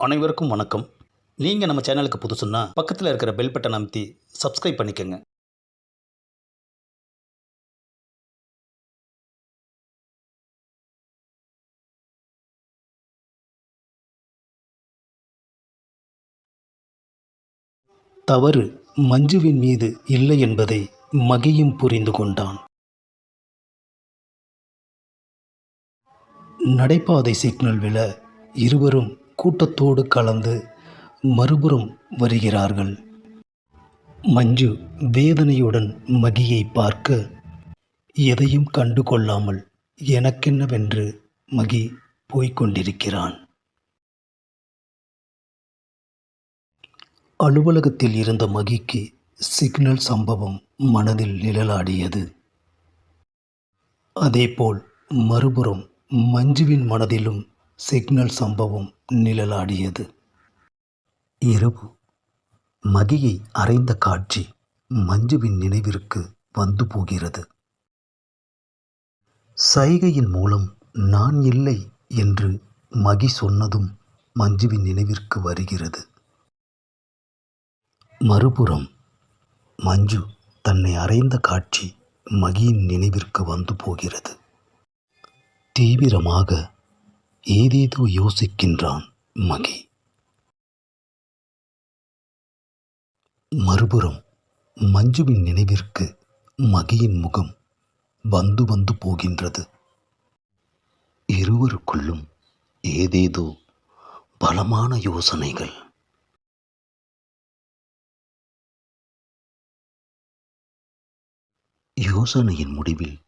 அனைவருக்கும் வணக்கம். நீங்கள் நம்ம சேனலுக்கு புதுசுன்னா பக்கத்தில் இருக்கிற பெல் பட்டன் அமைத்தி சப்ஸ்கிரைப் பண்ணிக்கோங்க. தவறு மஞ்சுவின் மீது இல்லை என்பதை மகியும் புரிந்து கொண்டான். நடைபாதை சிக்னல் விழ இருவரும் கூட்டத்தோடு கலந்து மறுபுறம் வருகிறார்கள். மஞ்சு வேதனையுடன் மகியை பார்க்க எதையும் கண்டு கொள்ளாமல் எனக்கென்னவென்று மகி போய்க் கொண்டிருக்கிறான் அலுவலகத்தில் இருந்த மகிக்கு சிக்னல் சம்பவம் மனதில் நிழலாடியது. அதேபோல் மறுபுறம் மஞ்சுவின் மனதிலும் சிக்னல் சம்பவம் நிழலாடியது. இரவு. மகியை அறைந்த காட்சி மஞ்சுவின் நினைவிற்கு வந்து போகிறது. சைகையின் மூலம் நான் இல்லை என்று மகி சொன்னதும் மஞ்சுவின் நினைவிற்கு வருகிறது. மறுபுறம் மஞ்சு தன்னை அறைந்த காட்சி மகியின் நினைவிற்கு வந்து போகிறது. தீவிரமாக ஏதேதோ யோசிக்கின்றான் மகி. மறுபுறம் மஞ்சுவின் நினைவிற்கு மகியின் முகம் வந்து வந்து போகின்றது. இருவருக்குள்ளும் ஏதேதோ பலமான யோசனைகள். யோசனையின் முடிவில்